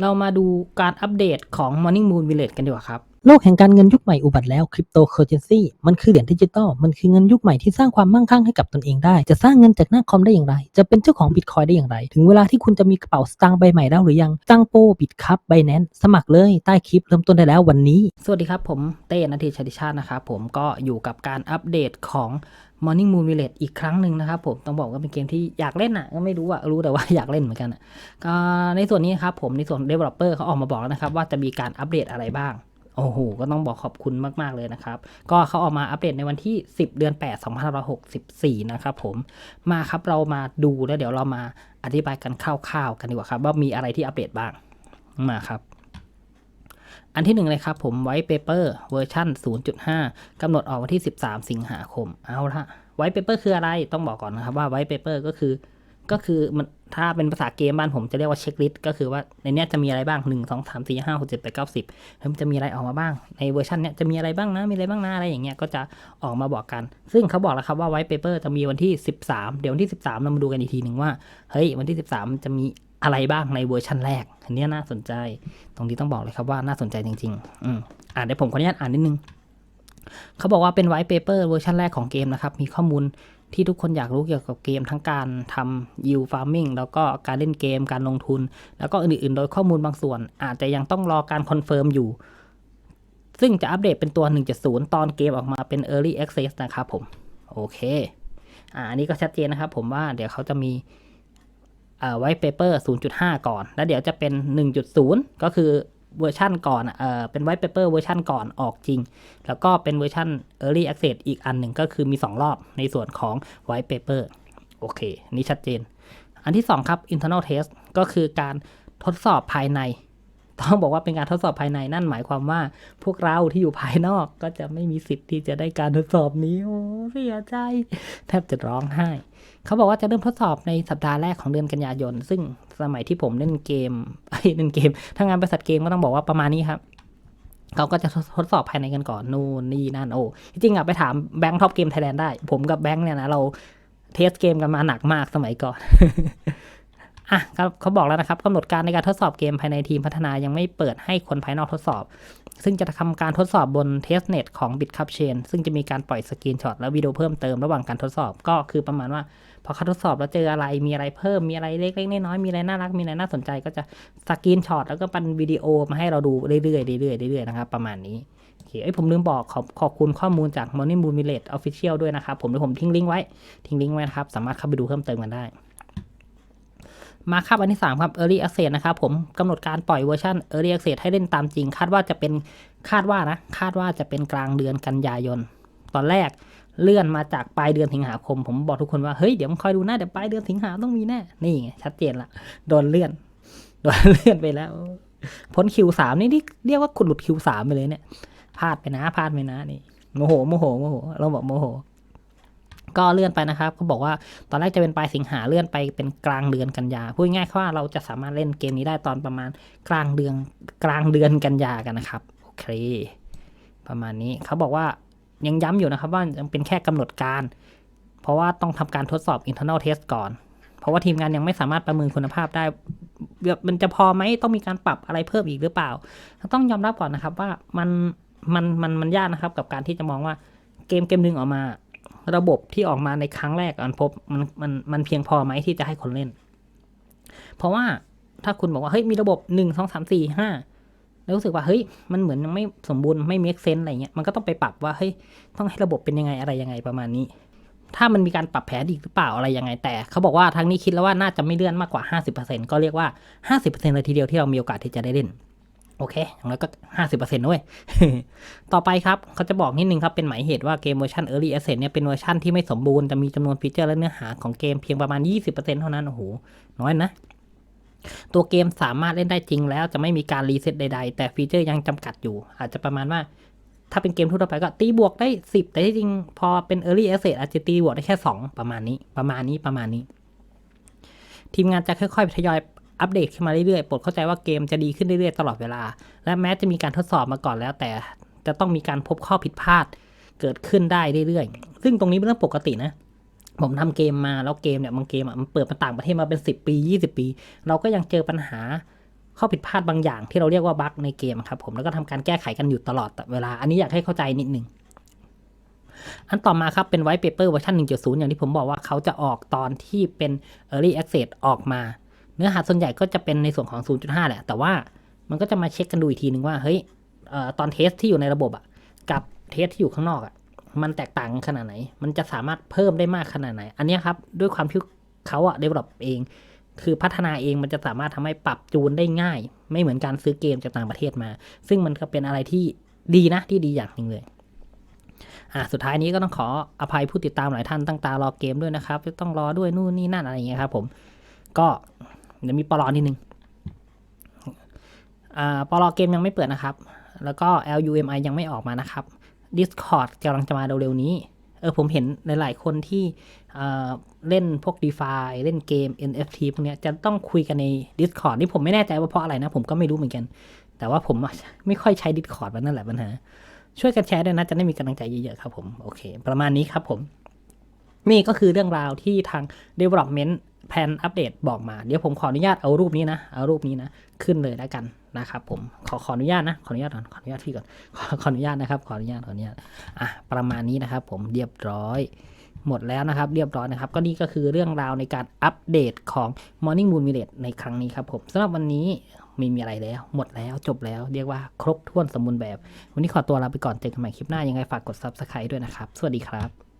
เรามาดูการอัปเดตของ Morning Moon Village กันดีกว่าครับ โลกแห่งการเงินยุคใหม่อุบัติแล้วคริปโตเคอเรนซีมันคือเหรียญดิจิตอลมันคือเงินยุคใหม่ที่สร้างความมั่งคั่งให้กับตนเองได้ จะสร้างเงินจากหน้าคอมได้อย่างไร จะเป็นเจ้าของบิตคอยได้อย่างไร ถึงเวลาที่คุณจะมีกระเป๋าสตางค์ใบใหม่แล้วหรือยังตั้งโปบิตคัพไบแนนสมัครเลยใต้คลิปเริ่มต้นได้แล้ววันนี้ สวัสดีครับผมเต้นาทีชาติชาตินะครับผมก็อยู่กับการอัปเดตของ Morning Moon Village อีกครั้งหนึ่งนะครับผมต้องบอกว่าเป็นเกมที่อยากเล่นอะก็ไม่รู้อะรู้แต่ว่าอยากเล่นเหมือนกันอะก็ในส่วนนี้ครับผมในส่วน Developer เขาออกมาบอกแล้วนะครับว่าจะมีการอัปเดตอะไรบ้าง โอ้โห ก็ต้องบอกขอบคุณมาก ๆ เลยนะครับ ก็เขาออกมาอัปเดตในวันที่ 10 เดือน 8 2564 นะครับผม มาครับเรามาดูแล้วเดี๋ยวเรามาอธิบายกันคร่าวๆกันดีกว่าครับ ว่ามีอะไรที่อัปเดตบ้าง มาครับ อันที่หนึ่งเลยครับผมไว้เปเปอร์เวอร์ชัน0.5 กำหนดออกวันที่ 13 สิงหาคม เอาละไว้เปเปอร์คืออะไร ต้องบอกก่อนนะครับว่าไว้เปเปอร์ก็คือ ก็คือมันถ้าเป็นภาษาเกมบ้านผมจะเรียกว่าเช็คลิสต์ก็คือว่าในเนี้ยจะมีอะไรบ้าง 1 2 3 4 5 6 7 8 9 10แล้วมันจะมีอะไรออกมาบ้าง ในเวอร์ชันเนี้ยจะมีอะไรบ้างนะ มีอะไรบ้างนะ อะไรอย่างเงี้ยก็จะออกมาบอกกัน ซึ่งเขาบอกแล้วครับว่าไว้เปเปอร์จะมีวันที่ 13 เดี๋ยววันที่ 13 เรามาดูกันอีกทีหนึ่งว่า เฮ้ย วันที่ 13 จะมีอะไรบ้างในเวอร์ชันแรก อันนี้น่าสนใจ ตรงนี้ต้องบอกเลยครับว่าน่าสนใจจริง ๆ อืมอ่านเดี๋ยวผมขออนุญาตอ่านนิดนึงเขาบอกว่าเป็นไวท์เปเปอร์เวอร์ชันแรกของเกมนะครับ มีข้อมูล ที่ทุกคนอยากรู้เกี่ยวกับเกมทั้งการทำ yield farming แล้วก็การเล่นเกมการลงทุน แล้วก็อื่นๆ โดยข้อมูลบางส่วน อาจจะยังต้องรอการคอนเฟิร์มอยู่ ซึ่งจะอัปเดตเป็นตัว 1.0 ตอนเกมออกมาเป็น early access นะครับผม โอเค อ่าอันนี้ก็ชัดเจนนะครับผมว่าเดี๋ยวเขาจะมีไว้เปเปอร์ 0.5 ก่อน แล้วเดี๋ยวจะเป็น 1.0 ก็คือ เวอร์ชันก่อนเอ่อเป็นไวท์เปเปอร์เวอร์ชันก่อนออกจริง แล้วก็เป็นเวอร์ชัน Early Access อีกอันหนึ่งก็คือมี 2 รอบในส่วนของ White Paper โอเค นี่ชัดเจน อันที่ 2 ครับ Internal Test ก็คือการทดสอบภายใน ต้องบอกว่าเป็นการทดสอบภายในนั่นหมายความว่า พวกเราที่อยู่ภายนอกก็จะไม่มีสิทธิ์ที่จะได้การทดสอบนี้โอ้เสียใจ แทบจะร้องไห้ เขาบอกว่าจะเริ่มทดสอบในสัปดาห์แรกของเดือนกันยายน ซึ่ง สมัยที่ผมเล่นเกมเล่นเกมถ้างานบริษัทเกมก็ต้องบอกว่าประมาณนี้ครับเขาก็จะทดสอบภายในกันก่อนนู่นนี่นั่นโอ้จริงๆอะไปถามแบงค์ท็อปเกมไทยแลนด์ได้ ผมกับแบงค์เนี่ยนะเราเทสเกมกันมาหนักมากสมัยก่อน อะเขาเขาบอกแล้วนะครับกำหนดการในการทดสอบเกมภายในทีมพัฒนายังไม่เปิดให้คนภายนอกทดสอบ ซึ่งจะทำการทดสอบบนเทสเน็ตของ BitCup Chain ซึ่งจะมีการปล่อยสกรีนช็อตและวิดีโอเพิ่มเติมระหว่างการทดสอบก็คือประมาณว่า พอเขาทดสอบแล้วเจออะไรมีอะไรเพิ่มมีอะไรเล็กๆน้อยๆมีอะไรน่ารักมีอะไรน่าสนใจ ก็จะสกรีนช็อตแล้วก็เป็นวิดีโอมาให้เราดูเรื่อยๆเรื่อยๆเรื่อยๆนะครับประมาณนี้โอเคเอ้ยผมลืมบอกขอบขอบคุณข้อมูลจาก Morning Moon Village Official ด้วยนะครับ ผมเดี๋ยวผมทิ้งลิงก์ไว้ ทิ้งลิงก์ไว้นะครับ สามารถเข้าไปดูเพิ่มเติมกันได้ มาครับอันที่ 3 ครับ Early Access นะครับผมกำหนดการปล่อยเวอร์ชัน Early Access ให้เล่นตามจริง คาดว่าจะเป็นคาดว่านะคาดว่าจะเป็นกลางเดือนกันยายน ตอนแรกเลื่อนมาจากปลายเดือนสิงหาคม ผมบอกทุกคนว่าเฮ้ยเดี๋ยวมึงคอยดูนะเดี๋ยวปลายเดือนสิงหาต้องมีแน่นี่ไงชัดเจนละโดนเลื่อนโดนเลื่อนไปแล้วพ้นคิวสามนี่นี่เรียกว่าคุณหลุดคิวสามไปเลยเนี่ยพลาดไปนะพลาดไปนะนี่โมโหโมโหโมโหเราบอกโมโห ก็เลื่อนไปนะครับเขาบอกว่าตอนแรกจะเป็นปลายสิงหาเลื่อนไปเป็นกลางเดือนกันยาพูดง่ายๆว่าเราจะสามารถเล่นเกมนี้ได้ตอนประมาณกลางเดือนกลางเดือนกันยากันนะครับโอเค ประมาณนี้เขาบอกว่ายังย้ำอยู่นะครับว่ายังเป็นแค่กำหนดการ เพราะว่าต้องทำการทดสอบ internal test ก่อน เพราะว่าทีมงานยังไม่สามารถประเมินคุณภาพได้แบบมันจะพอไหมต้องมีการปรับอะไรเพิ่มอีกหรือเปล่า ต้องยอมรับก่อนนะครับว่ามันมันมันมันยากนะครับกับการที่จะมองว่าเกมเกมหนึ่งออกมา ระบบที่ออกมาในครั้งแรกอันพบมันมันมันเพียงพอไหมที่จะให้คนเล่น เพราะว่าถ้าคุณบอกว่าเฮ้ยมีระบบหนึ่งสองสามสี่ห้าแล้วรู้สึกว่าเฮ้ยมันเหมือนยังไม่สมบูรณ์ไม่ make sense อะไรเงี้ยมันก็ต้องไปปรับว่าเฮ้ยต้องให้ระบบเป็นยังไงอะไรยังไงประมาณนี้ ถ้ามันมีการปรับแผนอีกหรือเปล่าอะไรยังไง แต่เขาบอกว่าทางนี้คิดแล้วว่าน่าจะไม่เลื่อนมากกว่า 50%ก็เรียกว่า 50%เลยทีเดียวที่เรามีโอกาสที่จะได้เล่น โอเค อย่างน้อยก็ 50%ด้วยต่อไปครับ เขาจะบอกนิดนึงครับ เป็นหมายเหตุว่าเกมเวอร์ชัน Early Access เนี่ย เป็นเวอร์ชันที่ไม่สมบูรณ์ จะมีจำนวนฟีเจอร์และเนื้อหาของเกมเพียงประมาณ 20%เท่านั้น โอ้โห น้อยนะ ตัวเกมสามารถเล่นได้จริงแล้วจะไม่มีการรีเซ็ตใดๆ แต่ฟีเจอร์ยังจำกัดอยู่ อาจจะประมาณว่า ถ้าเป็นเกมทั่วไปก็ตีบวกได้ 10 แต่ที่จริงพอเป็น Early Access อาจจะตีบวกได้แค่ 2 ประมาณนี้ ประมาณนี้ ประมาณนี้ ทีมงานจะค่อยๆทยอย อัปเดตขึ้นมาเรื่อยๆปรดเข้าใจว่าเกมจะดีขึ้นเรื่อยๆตลอดเวลา และแม้จะมีการทดสอบมาก่อนแล้ว แต่จะต้องมีการพบข้อผิดพลาดเกิดขึ้นได้เรื่อยๆ ซึ่งตรงนี้เป็นเรื่องปกตินะ ผมทำเกมมาแล้วเกมเนี่ยบางเกมอะมันเปิดมาต่างประเทศมาเป็น 10 ปี 20 ปี เราก็ยังเจอปัญหาข้อผิดพลาดบางอย่างที่เราเรียกว่าบั๊กในเกมครับผมแล้วก็ทำการแก้ไขกันอยู่ตลอดเวลา อันนี้อยากให้เข้าใจนิดนึงอันต่อมาครับเป็นไวท์เปเปอร์เวอร์ชัน1.0 อย่างที่ผมบอกว่าเขาจะออกตอนที่เป็น Early Access ออกมา เนื้อหาส่วนใหญ่ก็จะเป็นในส่วนของ 0.5 แหละ แต่ว่ามันก็จะมาเช็คกันดูอีกทีนึงว่า เฮ้ยตอนเทสที่อยู่ในระบบอะกับเทสที่อยู่ข้างนอกอะมันแตกต่างขนาดไหน มันจะสามารถเพิ่มได้มากขนาดไหน อันนี้ครับ ด้วยความที่เขาอะ develop เอง คือพัฒนาเองมันจะสามารถทำให้ปรับจูนได้ง่าย ไม่เหมือนการซื้อเกมจากต่างประเทศมา ซึ่งมันก็เป็นอะไรที่ดีนะที่ดีอย่างหนึ่งเลย อะสุดท้ายนี้ก็ต้องขออภัยผู้ติดตามหลายท่านตั้งตารอเกมด้วยนะครับ ต้องรอด้วยนู่นนี่นั่นอะไรอย่างเงี้ยครับผม ก็ เดี๋ยวมีปลอนิดนึงอ่าปลอเกมยังไม่เปิดนะครับ แล้วก็ LUMI ยังไม่ออกมานะครับ Discord กำลังจะมาเร็วๆนี้ เออผมเห็นหลายๆคนที่เอ่อเล่นพวก DeFi เล่นเกม NFT พวกเนี้ยจะต้องคุยกันใน Discord นี่ผมไม่แน่ใจว่าเพราะอะไรนะ ผมก็ไม่รู้เหมือนกัน แต่ว่าผมไม่ค่อยใช้ Discord มันนั่นแหละปัญหา ช่วยกันแชร์ด้วยนะ จะได้มีกำลังใจเยอะๆครับผม โอเค ประมาณนี้ครับผม นี่ก็คือเรื่องราวที่ทาง Development Plan อัปเดตบอกมา เดี๋ยวผมขออนุญาตเอารูปนี้นะ เอารูปนี้นะ ขึ้นเลยแล้วกันนะครับผม ขอขออนุญาตนะ ขออนุญาตก่อน ขออนุญาตพี่ก่อน ขอขออนุญาตนะครับ ขออนุญาต ขออนุญาต อะ ประมาณนี้นะครับ ผมเรียบร้อย หมดแล้วนะครับ เรียบร้อยนะครับ ก็นี่ก็คือเรื่องราวในการอัปเดตของ Morning Moon Village ในครั้งนี้ครับผมสำหรับวันนี้ไม่มีอะไรแล้ว หมดแล้วจบแล้ว เรียกว่าครบถ้วนสมบูรณ์แบบ วันนี้ขอตัวลาไปก่อน เจอกันใหม่คลิปหน้า ยังไงฝากกด Subscribe ด้วยนะครับ สวัสดีครับ